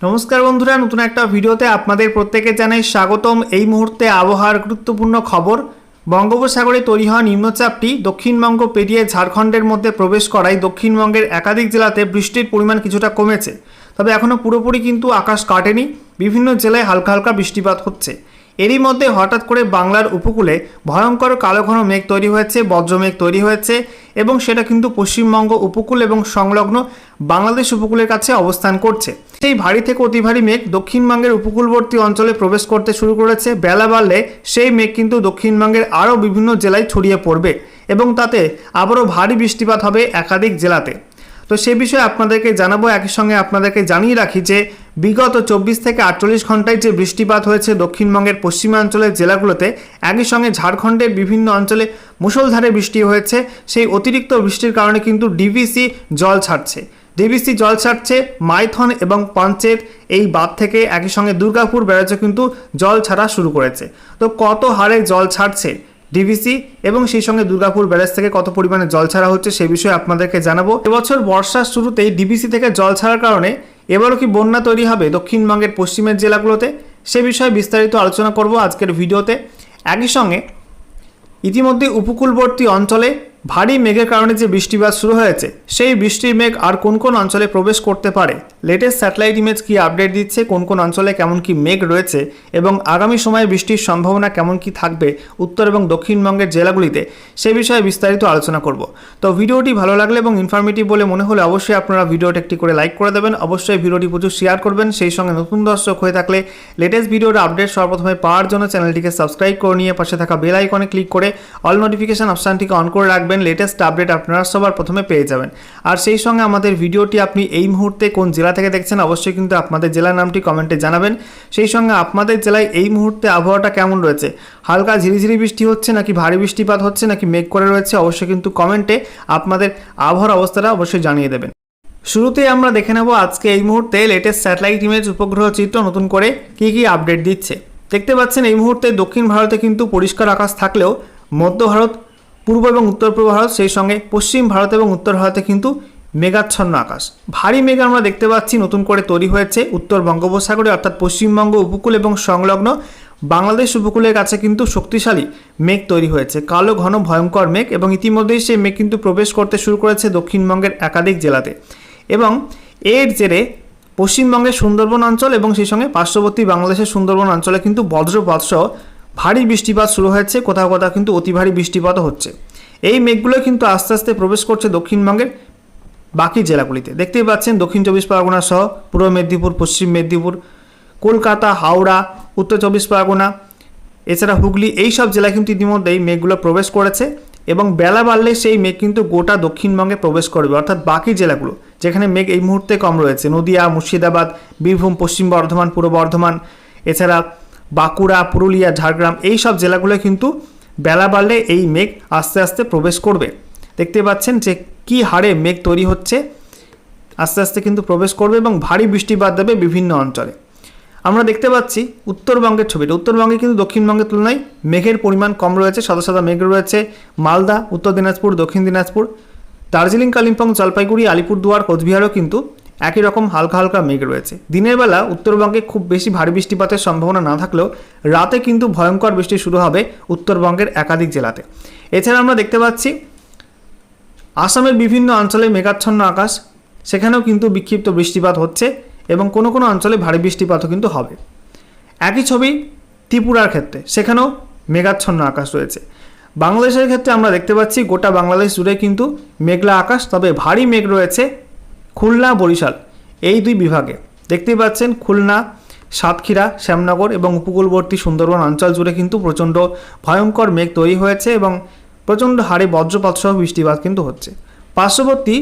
নমস্কার বন্ধুরা, নতুন একটা ভিডিওতে আপনাদের প্রত্যেকে জানাই স্বাগতম। এই মুহূর্তে আবহাওয়ার গুরুত্বপূর্ণ খবর, বঙ্গোপসাগরে তৈরি হওয়া নিম্নচাপটি দক্ষিণবঙ্গ পেরিয়ে ঝাড়খণ্ডের মধ্যে প্রবেশ করায় দক্ষিণবঙ্গের একাধিক জেলাতে বৃষ্টির পরিমাণ কিছুটা কমেছে। তবে এখনও পুরোপুরি কিন্তু আকাশ কাটেনি। বিভিন্ন জেলায় হালকা হালকা বৃষ্টিপাত হচ্ছে। এরই মধ্যে হঠাৎ করে বাংলার উপকূলে ভয়ঙ্কর কালো ঘন মেঘ তৈরি হয়েছে বজ্রমেঘ তৈরি হয়েছে এবং সেটা কিন্তু পশ্চিমবঙ্গ উপকূল এবং সংলগ্ন বাংলাদেশ উপকূলের কাছে অবস্থান করছে। সেই ভারী থেকে অতি ভারী মেঘ দক্ষিণবঙ্গের উপকূলবর্তী অঞ্চলে প্রবেশ করতে শুরু করেছে। বেলা বাড়লে সেই মেঘ কিন্তু দক্ষিণবঙ্গের আরও বিভিন্ন জেলায় ছড়িয়ে পড়বে এবং তাতে আবারও ভারী বৃষ্টিপাত হবে একাধিক জেলাতে। তো সে বিষয়ে আপনাদেরকে জানাব, একই সঙ্গে আপনাদেরকে জানিয়ে রাখি যে বিগত চব্বিশ থেকে আটচল্লিশ ঘন্টায় যে বৃষ্টিপাত হয়েছে দক্ষিণবঙ্গের পশ্চিমাঞ্চলের জেলাগুলোতে, একই সঙ্গে ঝাড়খণ্ডের বিভিন্ন অঞ্চলে মুষলধারে বৃষ্টি হয়েছে। সেই অতিরিক্ত বৃষ্টির কারণে কিন্তু ডিভিসি জল ছাড়ছে। ডিভিসি জল ছাড়ছে মাইথন এবং পঞ্চেত। এই বাঁধ থেকে একই সঙ্গে দুর্গাপুর ব্যারাজও কিন্তু জল ছাড়া শুরু করেছে। তো কত হারে জল ছাড়ছে? ডিভিসি এবং সেই সঙ্গে দুর্গাপুর ব্যারেজ থেকে কত পরিমাণে জল ছাড়া হচ্ছে সে বিষয়ে আপনাদেরকে জানাব। এবছর বর্ষার শুরুতেই ডিভিসি থেকে জল ছাড়ার কারণে এবারও কি বন্যা তৈরি হবে দক্ষিণবঙ্গের পশ্চিমের জেলাগুলোতে? সে বিষয়ে বিস্তারিত আলোচনা করব আজকের ভিডিওতে। একই সঙ্গে ইতিমধ্যে উপকূলবর্তী অঞ্চলে ভারী মেঘের কারণে যে বৃষ্টিপাত শুরু হয়েছে, সেই বৃষ্টির মেঘ আর কোন কোন অঞ্চলে প্রবেশ করতে পারে? লেটেস্ট স্যাটেলাইট ইমেজ কি আপডেট দিচ্ছে? কোন কোন অঞ্চলে কেমন কি মেঘ রয়েছে? এবং আগামী সময়ে বৃষ্টির সম্ভাবনা কেমন কি থাকবে? উত্তর এবং দক্ষিণবঙ্গের জেলাগুলিতে সে বিষয়ে বিস্তারিত আলোচনা করব। তো ভিডিওটি ভালো লাগলে এবং ইনফরমেটিভ বলে মনে হলে অবশ্যই আপনারা ভিডিওটা একটি করে লাইক করে দেবেন। অবশ্যই ভিডিওটি প্রচুর শেয়ার করবেন। সেই সঙ্গে নতুন দর্শক হয়ে থাকলে লেটেস্ট ভিডিওর আপডেট সর্বপ্রথমে পাওয়ার জন্য চ্যানেলটিকে সাবস্ক্রাইব করে নিয়ে পাশে থাকা বেল আইকনে ক্লিক করে অল নোটিফিকেশন অপশানটিকে অন করে রাখবেন। লেটেস্ট আপডেট আপনারা সবার প্রথমে পেয়ে যাবেন। আর সেই সঙ্গে আমাদের ভিডিওটি আপনি এই মুহূর্তে কোন জেলা থেকে দেখছেন অবশ্যই কিন্তু আপনাদের জেলার নামটি কমেন্টে জানাবেন। সেই সঙ্গে আপনাদের জেলায় এই মুহূর্তে আবহাওয়াটা কেমন রয়েছে? হালকা ঝিরিঝিরি বৃষ্টি হচ্ছে নাকি ভারী বৃষ্টিপাত হচ্ছে নাকি মেঘ করে রয়েছে অবশ্যই কিন্তু কমেন্টে আপনাদের আবহাওয়ার অবস্থাটা অবশ্যই জানিয়ে দেবেন। শুরুতেই আমরা দেখে নেব আজকে এই মুহূর্তে লেটেস্ট স্যাটেলাইট ইমেজ উপগ্রহ চিত্র নতুন করে কী কী আপডেট দিচ্ছে। দেখতে পাচ্ছেন এই মুহূর্তে দক্ষিণ ভারতে কিন্তু পরিষ্কার আকাশ থাকলেও মধ্য ভারত পূর্ব এবং উত্তর পূর্ব ভারত, সেই সঙ্গে পশ্চিম ভারত এবং উত্তর ভারতে কিন্তু মেঘাচ্ছন্ন আকাশ। ভারী মেঘ আমরা দেখতে পাচ্ছি নতুন করে তৈরি হয়েছে উত্তর বঙ্গোপসাগরে, অর্থাৎ পশ্চিমবঙ্গ উপকূল এবং সংলগ্ন বাংলাদেশ উপকূলের কাছে কিন্তু শক্তিশালী মেঘ তৈরি হয়েছে। কালো, ঘন, ভয়ঙ্কর মেঘ এবং ইতিমধ্যেই সেই মেঘ কিন্তু প্রবেশ করতে শুরু করেছে দক্ষিণবঙ্গের একাধিক জেলাতে। এবং এর জেরে পশ্চিমবঙ্গের সুন্দরবন অঞ্চল এবং সেই সঙ্গে পার্শ্ববর্তী বাংলাদেশের সুন্দরবন অঞ্চলে কিন্তু বজ্রপাত সহ ভারী বৃষ্টিপাত শুরু হয়েছে, কোথাও কোথাও কিন্তু অতি ভারী বৃষ্টিপাতও হচ্ছে। এই মেঘগুলো কিন্তু আস্তে আস্তে প্রবেশ করছে দক্ষিণবঙ্গের বাকি জেলাগুলিতে। দেখতেই পাচ্ছেন দক্ষিণ চব্বিশ পরগনা সহ পূর্ব মেদিনীপুর, পশ্চিম মেদিনীপুর, কলকাতা, হাওড়া, উত্তর চব্বিশ পরগনা, এছাড়া হুগলি, এই সব জেলায় কিন্তু ইতিমধ্যেই মেঘগুলো প্রবেশ করেছে এবং বেলা বাড়লে সেই মেঘ কিন্তু গোটা দক্ষিণবঙ্গে প্রবেশ করবে, অর্থাৎ বাকি জেলাগুলো, যেখানে মেঘ এই মুহূর্তে কম রয়েছে। নদিয়া, মুর্শিদাবাদ, বীরভূম, পশ্চিম বর্ধমান, পূর্ব বর্ধমান, এছাড়া বাঁকুড়া, পুরুলিয়া, ঝাড়গ্রাম এই সব জেলাগুলো কিন্তু বেলা বাড়লে এই মেঘ আস্তে আস্তে প্রবেশ করবে। দেখতে পাচ্ছেন যে কী হারে মেঘ তৈরি হচ্ছে। আস্তে আস্তে কিন্তু প্রবেশ করবে এবং ভারী বৃষ্টিপাত দেবে বিভিন্ন অঞ্চলে। আমরা দেখতে পাচ্ছি উত্তরবঙ্গের ছবিটা উত্তরবঙ্গে কিন্তু দক্ষিণবঙ্গের তুলনায় মেঘের পরিমাণ কম রয়েছে, সাদা সাদা মেঘ রয়েছে। মালদা, উত্তর দিনাজপুর, দক্ষিণ দিনাজপুর, দার্জিলিং, কালিম্পং, জলপাইগুড়ি, আলিপুরদুয়ার, কোচবিহারও কিন্তু একই রকম হালকা হালকা মেঘ রয়েছে। দিনের বেলা উত্তরবঙ্গে খুব বেশি ভারী বৃষ্টিপাতের সম্ভাবনা না থাকলেও রাতে কিন্তু ভয়ঙ্কর বৃষ্টি শুরু হবে উত্তরবঙ্গের একাধিক জেলাতে। এছাড়া আমরা দেখতে পাচ্ছি, আসামের বিভিন্ন অঞ্চলে মেঘাচ্ছন্ন আকাশ, সেখানেও কিন্তু বিক্ষিপ্ত বৃষ্টিপাত হচ্ছে এবং কোনো কোনো অঞ্চলে ভারী বৃষ্টিপাতও কিন্তু হবে। একই ছবি ত্রিপুরার ক্ষেত্রে, সেখানেও মেঘাচ্ছন্ন আকাশ রয়েছে। বাংলাদেশের ক্ষেত্রে আমরা দেখতে পাচ্ছি গোটা বাংলাদেশ জুড়ে কিন্তু মেঘলা আকাশ, তবে ভারী মেঘ রয়েছে খুলনা বরিশাল, এই দুই বিভাগে। দেখতেই পাচ্ছেন, খুলনা, সাতক্ষীরা, শ্যামনগর এবং উপকূলবর্তী সুন্দরবন অঞ্চল জুড়ে কিন্তু প্রচণ্ড ভয়ঙ্কর মেঘ তৈরি হয়েছে এবং প্রচণ্ড হারে বজ্রপাত সহ বৃষ্টিপাত কিন্তু হচ্ছে। পার্শ্ববর্তী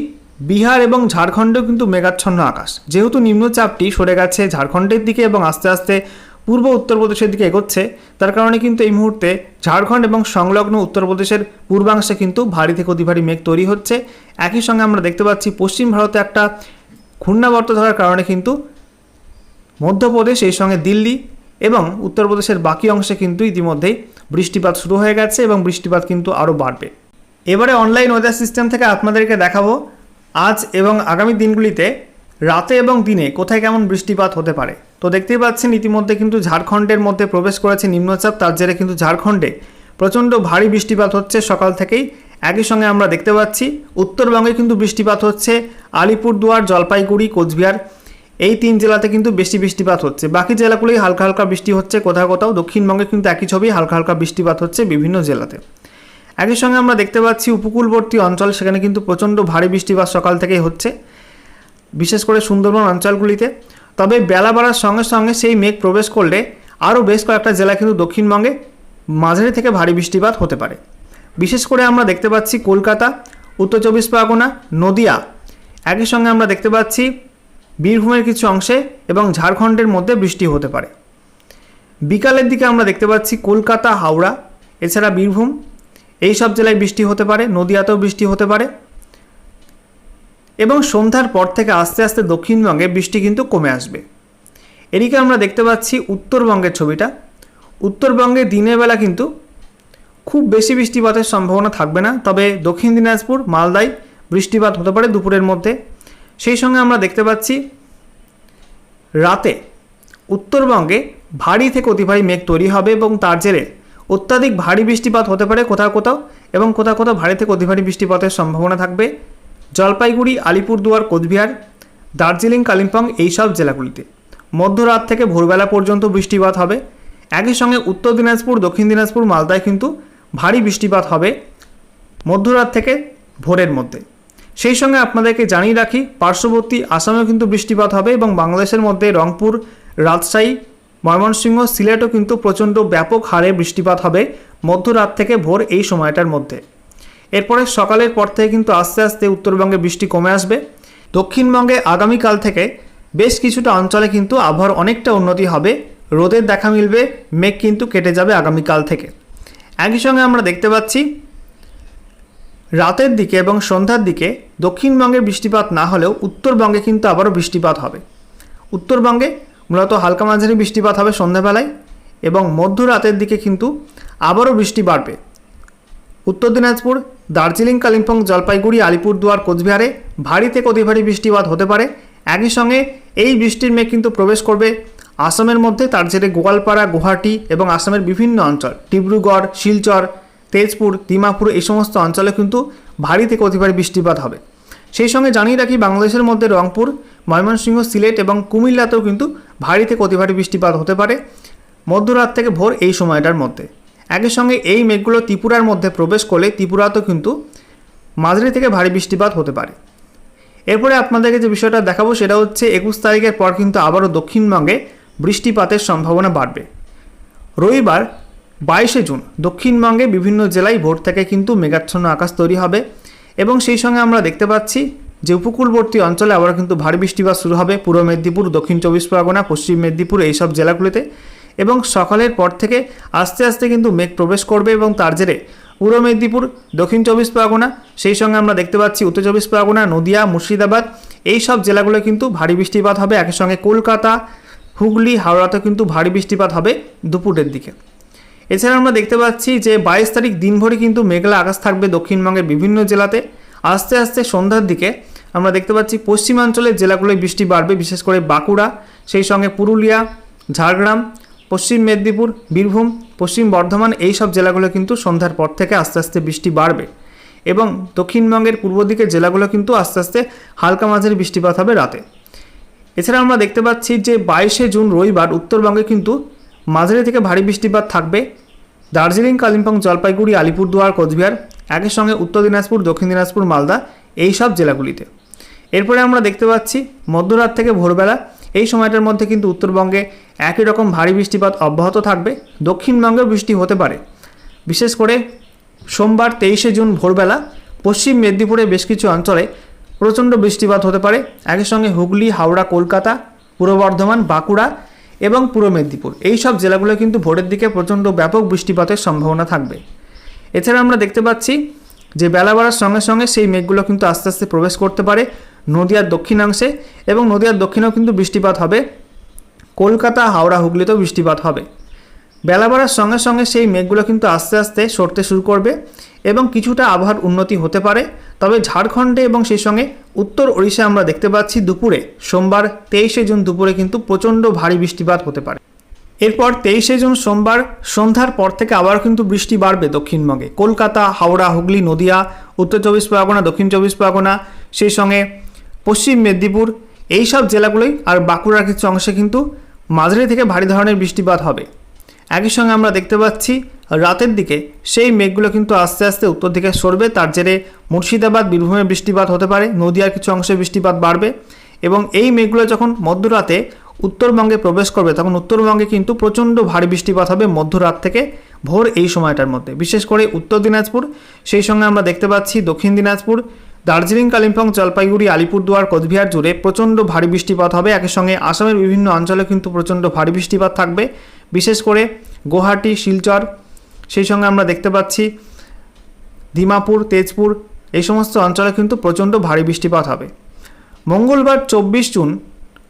বিহার এবং ঝাড়খণ্ডেও কিন্তু মেঘাচ্ছন্ন আকাশ। যেহেতু নিম্নচাপটি সরে গেছে ঝাড়খণ্ডের দিকে এবং আস্তে আস্তে পূর্ব উত্তরপ্রদেশের দিকে এগোচ্ছে। তার কারণে কিন্তু এই মুহূর্তে ঝাড়খণ্ড এবং সংলগ্ন উত্তরপ্রদেশের পূর্বাংশে কিন্তু ভারী থেকে অতি ভারী মেঘ তৈরি হচ্ছে। একই সঙ্গে আমরা দেখতে পাচ্ছি পশ্চিম ভারতে একটা ঘূর্ণাবর্ত ধরার কারণে কিন্তু মধ্যপ্রদেশ এই সঙ্গে দিল্লি এবং উত্তরপ্রদেশের বাকি অংশে কিন্তু ইতিমধ্যেই বৃষ্টিপাত শুরু হয়ে গেছে এবং বৃষ্টিপাত কিন্তু আরও বাড়বে। এবারে অনলাইন ওয়েদার সিস্টেম থেকে আপনাদেরকে দেখাবো। আজ এবং আগামী দিনগুলিতে রাতে এবং দিনে কোথায় কেমন বৃষ্টিপাত হতে পারে? তো দেখতেই পাচ্ছেন, ইতিমধ্যে কিন্তু ঝাড়খণ্ডের মধ্যে প্রবেশ করেছে নিম্নচাপ, তার জেরে কিন্তু ঝাড়খণ্ডে প্রচণ্ড ভারী বৃষ্টিপাত হচ্ছে সকাল থেকেই। একই সঙ্গে আমরা দেখতে পাচ্ছি, উত্তরবঙ্গে কিন্তু বৃষ্টিপাত হচ্ছে আলিপুরদুয়ার, জলপাইগুড়ি, কোচবিহার। এই তিন জেলাতে কিন্তু বেশি বৃষ্টিপাত হচ্ছে। বাকি জেলাগুলোই হালকা হালকা বৃষ্টি হচ্ছে কোথাও কোথাও, দক্ষিণবঙ্গে কিন্তু একই ছবি, হালকা হালকা বৃষ্টিপাত হচ্ছে বিভিন্ন জেলাতে। একই সঙ্গে আমরা দেখতে পাচ্ছি উপকূলবর্তী অঞ্চল, সেখানে কিন্তু প্রচণ্ড ভারী বৃষ্টিপাত সকাল থেকেই হচ্ছে। বিশেষ করে সুন্দরবন অঞ্চলগুলিতে। তবে বেলা বাড়ার সঙ্গে সঙ্গে সেই মেঘ প্রবেশ করলে আরও বেশ কয়েকটা জেলা কিন্তু দক্ষিণবঙ্গে মাঝারি থেকে ভারী বৃষ্টিপাত হতে পারে। বিশেষ করে আমরা দেখতে পাচ্ছি কলকাতা, উত্তর চব্বিশ পরগনা, নদিয়া। একই সঙ্গে আমরা দেখতে পাচ্ছি বীরভূমের কিছু অংশে এবং ঝাড়খণ্ডের মধ্যে বৃষ্টি হতে পারে। বিকালের দিকে আমরা দেখতে পাচ্ছি কলকাতা, হাওড়া, এছাড়া বীরভূম। এই সব জেলায় বৃষ্টি হতে পারে, নদিয়াতেও বৃষ্টি হতে পারে। এবং সন্ধ্যার পর থেকে আস্তে আস্তে দক্ষিণবঙ্গে বৃষ্টি কিন্তু কমে আসবে। এদিকে আমরা দেখতে পাচ্ছি উত্তরবঙ্গের ছবিটা। উত্তরবঙ্গে দিনের বেলা কিন্তু খুব বেশি বৃষ্টিপাতের সম্ভাবনা থাকবে না, তবে দক্ষিণ দিনাজপুর, মালদায় বৃষ্টিপাত হতে পারে দুপুরের মধ্যে। সেই সঙ্গে আমরা দেখতে পাচ্ছি রাতে উত্তরবঙ্গে ভারী থেকে অতি ভারী মেঘ তৈরি হবে এবং তার জেরে অত্যাধিক ভারী বৃষ্টিপাত হতে পারে কোথাও কোথাও এবং কোথাও কোথাও ভারী থেকে অতি ভারী বৃষ্টিপাতের সম্ভাবনা থাকবে। জলপাইগুড়ি, আলিপুরদুয়ার, কোচবিহার, দার্জিলিং, কালিম্পং এইসব জেলাগুলিতে। মধ্যরাত থেকে ভোরবেলা পর্যন্ত বৃষ্টিপাত হবে। একই সঙ্গে উত্তর দিনাজপুর, দক্ষিণ দিনাজপুর, মালদায় কিন্তু ভারী বৃষ্টিপাত হবে মধ্যরাত থেকে ভোরের মধ্যে। সেই সঙ্গে আপনাদেরকে জানিয়ে রাখি, পার্শ্ববর্তী আসামেও কিন্তু বৃষ্টিপাত হবে এবং বাংলাদেশের মধ্যে রংপুর, রাজশাহী, ময়মনসিংহ, সিলেটও কিন্তু প্রচণ্ড ব্যাপক হারে বৃষ্টিপাত হবে মধ্যরাত থেকে ভোর এই সময়টার মধ্যে। এরপরে সকালের পর থেকে কিন্তু আস্তে আস্তে উত্তরবঙ্গে বৃষ্টি কমে আসবে। দক্ষিণবঙ্গে আগামীকাল থেকে বেশ কিছুটা অঞ্চলে কিন্তু আবহাওয়ার অনেকটা উন্নতি হবে। রোদের দেখা মিলবে, মেঘ কিন্তু কেটে যাবে আগামীকাল থেকে। একই সঙ্গে আমরা দেখতে পাচ্ছি, রাতের দিকে এবং সন্ধ্যার দিকে দক্ষিণবঙ্গে বৃষ্টিপাত না হলেও উত্তরবঙ্গে কিন্তু আবারও বৃষ্টিপাত হবে। উত্তরবঙ্গে মূলত হালকা মাঝারি বৃষ্টিপাত হবে সন্ধ্যাবেলায় এবং মধ্যরাতের দিকে কিন্তু আবারও বৃষ্টি বাড়বে। উত্তর দিনাজপুর, দার্জিলিং, কালিম্পং, জলপাইগুড়ি, আলিপুরদুয়ার, কোচবিহারে ভারী থেকে অতি ভারী বৃষ্টিপাত হতে পারে। একই সঙ্গে এই বৃষ্টির মেঘ কিন্তু প্রবেশ করবে আসামের মধ্যে, তার জেরে গোয়ালপাড়া, গুয়াহাটি এবং আসামের বিভিন্ন অঞ্চল। ডিব্রুগড়, শিলচর, তেজপুর দিমাপুর এই সমস্ত অঞ্চলে কিন্তু ভারী থেকে অতি ভারী বৃষ্টিপাত হবে। সেই সঙ্গে জানিয়ে রাখি, বাংলাদেশের মধ্যে রংপুর, ময়মনসিংহ, সিলেট এবং কুমিল্লাতেও কিন্তু ভারী থেকে অতি ভারী বৃষ্টিপাত হতে পারে মধ্যরাত থেকে ভোর এই সময়টার মধ্যে। একই সঙ্গে এই মেঘগুলো ত্রিপুরার মধ্যে প্রবেশ করলে ত্রিপুরাতেও কিন্তু মাঝারি থেকে ভারী বৃষ্টিপাত হতে পারে। এরপরে আপনাদেরকে যে বিষয়টা দেখাবো সেটা হচ্ছে একুশ তারিখের পর কিন্তু আবারও দক্ষিণবঙ্গে বৃষ্টিপাতের সম্ভাবনা বাড়বে। রবিবার বাইশে জুন দক্ষিণবঙ্গে বিভিন্ন জেলায় ভোর থেকে কিন্তু মেঘাচ্ছন্ন আকাশ তৈরি হবে এবং সেই সঙ্গে আমরা দেখতে পাচ্ছি যে উপকূলবর্তী অঞ্চলে আবার কিন্তু ভারী বৃষ্টিপাত শুরু হবে। পূর্ব মেদিনীপুর, দক্ষিণ চব্বিশ পরগনা, পশ্চিম মেদিনীপুর এইসব জেলাগুলিতে। এবং সকালের পর থেকে আস্তে আস্তে কিন্তু মেঘ প্রবেশ করবে এবং তার জেরে পূর্ব মেদিনীপুর, দক্ষিণ চব্বিশ পরগনা, সেই সঙ্গে আমরা দেখতে পাচ্ছি উত্তর চব্বিশ পরগনা, নদিয়া, মুর্শিদাবাদ, এই সব জেলাগুলো কিন্তু ভারী বৃষ্টিপাত হবে। একই সঙ্গে কলকাতা, হুগলি, হাওড়াতেও কিন্তু ভারী বৃষ্টিপাত হবে দুপুরের দিকে। এছাড়া আমরা দেখতে পাচ্ছি যে বাইশ তারিখ দিনভরই কিন্তু মেঘলা আকাশ থাকবে দক্ষিণবঙ্গের বিভিন্ন জেলাতে। আস্তে আস্তে সন্ধ্যার দিকে আমরা দেখতে পাচ্ছি পশ্চিমাঞ্চলের জেলাগুলোয় বৃষ্টি বাড়বে, বিশেষ করে বাঁকুড়া, সেই সঙ্গে পুরুলিয়া, ঝাড়গ্রাম পশ্চিম মেদিনীপুর, বীরভূম, পশ্চিম বর্ধমান এই সব জেলাগুলো কিন্তু সন্ধ্যার পর থেকে আস্তে আস্তে বৃষ্টি বাড়বে এবং দক্ষিণবঙ্গের পূর্ব দিকের জেলাগুলো কিন্তু আস্তে আস্তে হালকা মাঝারি বৃষ্টিপাত হবে রাতে। এছাড়া আমরা দেখতে পাচ্ছি যে বাইশে জুন রবিবার উত্তরবঙ্গে কিন্তু মাঝারি থেকে ভারী বৃষ্টিপাত থাকবে। দার্জিলিং, কালিম্পং, জলপাইগুড়ি, আলিপুরদুয়ার, কোচবিহার, একই সঙ্গে উত্তর দিনাজপুর, দক্ষিণ দিনাজপুর, মালদা এই সব জেলাগুলিতে। এরপরে আমরা দেখতে পাচ্ছি মধ্যরাত থেকে ভোরবেলা এই সময়টার মধ্যে কিন্তু উত্তরবঙ্গে একই রকম ভারী বৃষ্টিপাত অব্যাহত থাকবে। দক্ষিণবঙ্গেও বৃষ্টি হতে পারে। বিশেষ করে সোমবার তেইশে জুন ভোরবেলা পশ্চিম মেদিনীপুরে বেশ কিছু অঞ্চলে প্রচণ্ড বৃষ্টিপাত হতে পারে। একই সঙ্গে হুগলি, হাওড়া, কলকাতা, পূর্ব বর্ধমান, বাঁকুড়া এবং পূর্ব মেদিনীপুর এই সব জেলাগুলো কিন্তু ভোরের দিকে প্রচণ্ড ব্যাপক বৃষ্টিপাতের সম্ভাবনা থাকবে। এছাড়া আমরা দেখতে পাচ্ছি যে বেলা বাড়ার সঙ্গে সঙ্গে সেই মেঘগুলো কিন্তু আস্তে আস্তে প্রবেশ করতে পারে নদিয়ার দক্ষিণাংশে এবং নদিয়ার দক্ষিণেও কিন্তু বৃষ্টিপাত হবে। কলকাতা, হাওড়া, হুগলিতেও বৃষ্টিপাত হবে। বেলা বাড়ার সঙ্গে সঙ্গে সেই মেঘগুলো কিন্তু আস্তে আস্তে সরতে শুরু করবে এবং কিছুটা আবহাওয়ার উন্নতি হতে পারে। তবে ঝাড়খণ্ডে এবং সেই সঙ্গে উত্তর ওড়িশা আমরা দেখতে পাচ্ছি দুপুরে, সোমবার তেইশে জুন দুপুরে কিন্তু প্রচণ্ড ভারী বৃষ্টিপাত হতে পারে। এরপর তেইশে জুন সোমবার, সন্ধ্যার পর থেকে আবার কিন্তু বৃষ্টি বাড়বে দক্ষিণবঙ্গে। কলকাতা, হাওড়া, হুগলি, নদিয়া, উত্তর চব্বিশ পরগনা, দক্ষিণ চব্বিশ পরগনা, সেই সঙ্গে পশ্চিম মেদিনীপুর এই সব জেলাগুলোই আর বাঁকুড়ার কিছু অংশে কিন্তু মাঝারি থেকে ভারী ধরনের বৃষ্টিপাত হবে। একই সঙ্গে আমরা দেখতে পাচ্ছি, রাতের দিকে সেই মেঘগুলো কিন্তু আস্তে আস্তে উত্তর দিকে সরবে, তার জেরে মুর্শিদাবাদ, বীরভূমে বৃষ্টিপাত হতে পারে, নদিয়ার কিছু অংশে বৃষ্টিপাত বাড়বে এবং এই মেঘগুলো যখন মধ্যরাতে উত্তরবঙ্গে প্রবেশ করবে, তখন উত্তরবঙ্গে কিন্তু প্রচণ্ড ভারী বৃষ্টিপাত হবে মধ্যরাত থেকে ভোর এই সময়টার মধ্যে। বিশেষ করে উত্তর দিনাজপুর, সেই সঙ্গে আমরা দেখতে পাচ্ছি দক্ষিণ দিনাজপুর, দার্জিলিং, কালিম্পং, জলপাইগুড়ি, আলিপুরদুয়ার, কোচবিহার জুড়ে প্রচণ্ড ভারী বৃষ্টিপাত হবে। একই সঙ্গে আসামের বিভিন্ন অঞ্চলে কিন্তু প্রচণ্ড ভারী বৃষ্টিপাত থাকবে। বিশেষ করে গুয়াহাটি, শিলচর, সেই সঙ্গে আমরা দেখতে পাচ্ছি দিমাপুর তেজপুর, এই সমস্ত অঞ্চলে কিন্তু প্রচণ্ড ভারী বৃষ্টিপাত হবে। মঙ্গলবার চব্বিশ জুন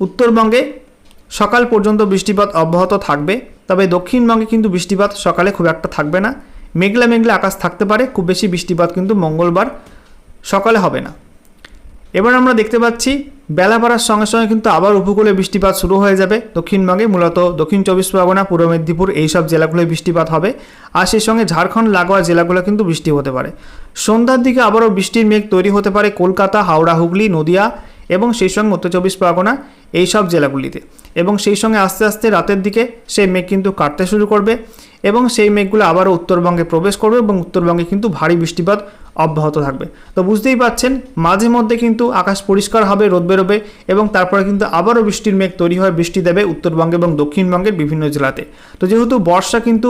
উত্তরবঙ্গে সকাল পর্যন্ত বৃষ্টিপাত অব্যাহত থাকবে, তবে দক্ষিণবঙ্গে কিন্তু বৃষ্টিপাত সকালে খুব একটা থাকবে না। মেঘলা মেঘলা আকাশ থাকতে পারে, খুব বেশি বৃষ্টিপাত কিন্তু মঙ্গলবার সকালে হবে না। এবার আমরা দেখতে পাচ্ছি, বেলা বাড়ার সঙ্গে সঙ্গে কিন্তু আবার উপকূলে বৃষ্টিপাত শুরু হয়ে যাবে দক্ষিণবঙ্গে, মূলত দক্ষিণ চব্বিশ পরগনা, পূর্ব মেদিনীপুর এইসব জেলাগুলোয় বৃষ্টিপাত হবে। আর সেই সঙ্গে ঝাড়খণ্ড, লাগোয়া জেলাগুলো কিন্তু বৃষ্টি হতে পারে। সন্ধ্যার দিকে আবারও বৃষ্টির মেঘ তৈরি হতে পারে, কলকাতা, হাওড়া, হুগলি, নদিয়া এবং সেই সঙ্গে উত্তর চব্বিশ পরগনা, এই সব জেলাগুলিতে। এবং সেই সঙ্গে আস্তে আস্তে রাতের দিকে সেই মেঘ কিন্তু কাটতে শুরু করবে এবং সেই মেঘগুলো আবারও উত্তরবঙ্গে প্রবেশ করবে এবং উত্তরবঙ্গে কিন্তু ভারী বৃষ্টিপাত অব্যাহত থাকবে। তো বুঝতেই পাচ্ছেন, মাঝে মধ্যে কিন্তু আকাশ পরিষ্কার হবে, রোদ বেরোবে এবং তারপরে কিন্তু আবারও বৃষ্টির মেঘ তৈরি হয়ে বৃষ্টি দেবে উত্তরবঙ্গে এবং দক্ষিণবঙ্গের বিভিন্ন জেলাতে। তো যেহেতু বর্ষা কিন্তু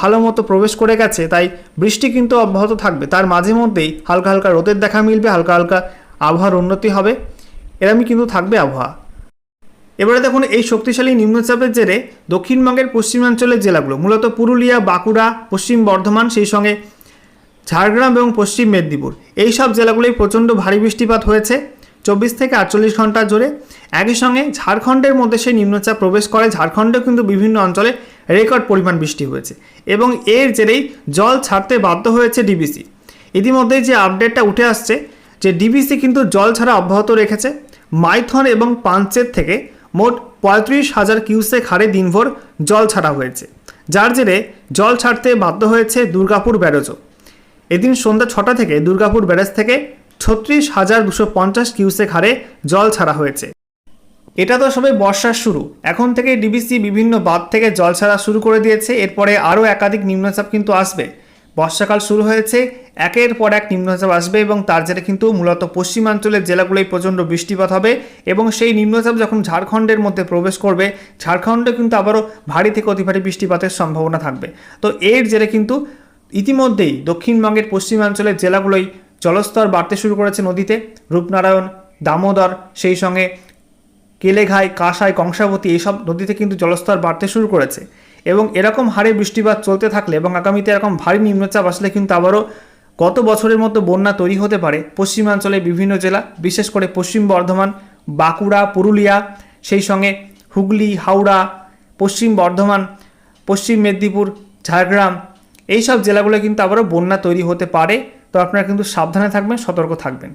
ভালো মতো প্রবেশ করে গেছে, তাই বৃষ্টি কিন্তু অব্যাহত থাকবে। তার মাঝে মধ্যেই হালকা হালকা রোদের দেখা মিলবে, হালকা হালকা আবহাওয়ার উন্নতি হবে। এরমই কিন্তু থাকবে আবহাওয়া। এবারে দেখুন, এই শক্তিশালী নিম্নচাপের জেরে দক্ষিণবঙ্গের পশ্চিমাঞ্চলের জেলাগুলো, মূলত পুরুলিয়া, বাঁকুড়া, পশ্চিম বর্ধমান, সেই সঙ্গে ঝাড়গ্রাম এবং পশ্চিম মেদিনীপুর। এই সব জেলাগুলোয় প্রচণ্ড ভারী বৃষ্টিপাত হয়েছে, চব্বিশ থেকে আটচল্লিশ ঘণ্টা জুড়ে একই সঙ্গে ঝাড়খণ্ডের মধ্যে সেই নিম্নচাপ প্রবেশ করে, ঝাড়খণ্ডেও কিন্তু বিভিন্ন অঞ্চলে রেকর্ড পরিমাণ বৃষ্টি হয়েছে এবং এর জেরেই জল ছাড়তে বাধ্য হয়েছে ডিবিসি। ইতিমধ্যেই যে আপডেটটা উঠে আসছে, যে ডিবিসি কিন্তু জল ছাড়া অব্যাহত রেখেছে। মাইথন এবং পাঞ্চের থেকে মোট পঁয়ত্রিশ হাজার কিউসেক হারে দিনভর জল ছাড়া হয়েছে, যার জেরে জল ছাড়তে বাধ্য হয়েছে দুর্গাপুর ব্যারেজও। এদিন সন্ধ্যা ছটা থেকে দুর্গাপুর ব্যারেজ থেকে ছত্রিশ হাজার দুশো পঞ্চাশ কিউসেক হারে জল ছাড়া হয়েছে। এটা তো সবে বর্ষার শুরু। এখন থেকে ডিবিসি বিভিন্ন বাঁধ থেকে জল ছাড়া শুরু করে দিয়েছে। এরপরে আরও একাধিক নিম্নচাপ কিন্তু আসবে। বর্ষাকাল শুরু হয়েছে, একের পর এক নিম্নচাপ আসবে এবং তার জেরে কিন্তু মূলত পশ্চিমাঞ্চলের জেলাগুলোয় প্রচণ্ড বৃষ্টিপাত হবে এবং সেই নিম্নচাপ যখন ঝাড়খণ্ডের মধ্যে প্রবেশ করবে, ঝাড়খণ্ডে কিন্তু আবারও ভারী থেকে অতি ভারী বৃষ্টিপাতের সম্ভাবনা থাকবে। তো এর জেরে কিন্তু ইতিমধ্যেই দক্ষিণবঙ্গের পশ্চিমাঞ্চলের জেলাগুলোই জলস্তর বাড়তে শুরু করেছে নদীতে। রূপনারায়ণ, দামোদর, সেই সঙ্গে কেলেঘাই, কাঁসাই, কংসাবতী, এইসব নদীতে কিন্তু জলস্তর বাড়তে শুরু করেছে। এবং এরকম হারে বৃষ্টিপাত চলতে থাকলে এবং আগামীতে এরকম ভারী নিম্নচাপ আসলে কিন্তু আবারও গত বছরের মতো বন্যা তৈরি হতে পারে। পশ্চিমাঞ্চলের বিভিন্ন জেলা, বিশেষ করে পশ্চিম বর্ধমান, বাঁকুড়া, পুরুলিয়া, সেই সঙ্গে হুগলি, হাওড়া, পশ্চিম বর্ধমান, পশ্চিম মেদিনীপুর, ঝাড়গ্রাম এই সব জেলাগুলো কিন্তু আবারও বন্যা তৈরি হতে পারে। তো আপনারা কিন্তু সাবধানে থাকবেন, সতর্ক থাকবেন।